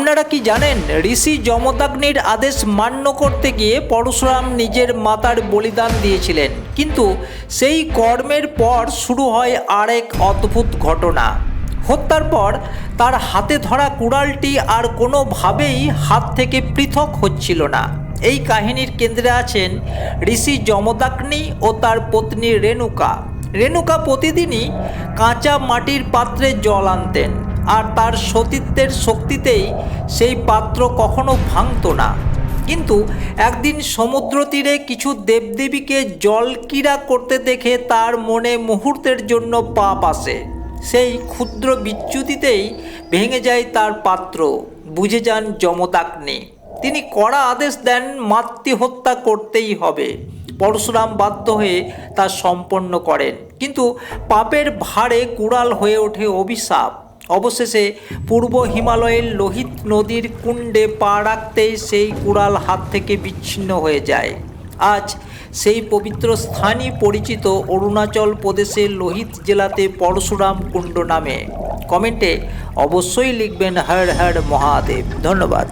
আপনারা কি জানেন, ঋষি যমদাগ্নির আদেশ মান্য করতে গিয়ে পরশুরাম নিজের মাতার বলিদান দিয়েছিলেন। কিন্তু সেই কর্মের পর শুরু হয় আরেক অদ্ভুত ঘটনা। হত্যার পর তার হাতে ধরা কুড়ালটি আর কোনোভাবেই হাত থেকে পৃথক হচ্ছিল না। এই কাহিনীর কেন্দ্রে আছেন ঋষি যমদাগ্নি ও তার পত্নী রেণুকা। রেণুকা প্রতিদিনই কাঁচা মাটির পাত্রে জল আনতেন। আর তার সতীত্বের শক্তিতেই সেই পাত্র কখনো ভাঙতো না। কিন্তু একদিন সমুদ্র তীরে কিছু দেবদেবীকে জল ক্রীড়া করতে দেখে তার মনে মুহূর্তের জন্য পাপ আসে। সেই ক্ষুদ্র বিচ্যুতিতেই ভেঙে যায় তার পাত্র, বুঝে যান যমদাগ্নি। তিনি কড়া আদেশ দেন মাতৃহত্যা করতেই হবে। পরশুরাম বাধ্য হয়ে তা সম্পন্ন করেন। কিন্তু পাপের ভারে কুড়াল হয়ে ওঠে অভিশাপ। অবশেষে পূর্ব হিমালয়ের লোহিত নদীর কুণ্ডে পা রাখতেই সেই কুড়াল হাত থেকে বিচ্ছিন্ন হয়ে যায়। আজ সেই পবিত্র স্থানই পরিচিত অরুণাচল প্রদেশের লোহিত জেলাতে পরশুরাম কুণ্ড নামে। কমেন্টে অবশ্যই লিখবেন হর হর মহাদেব। ধন্যবাদ।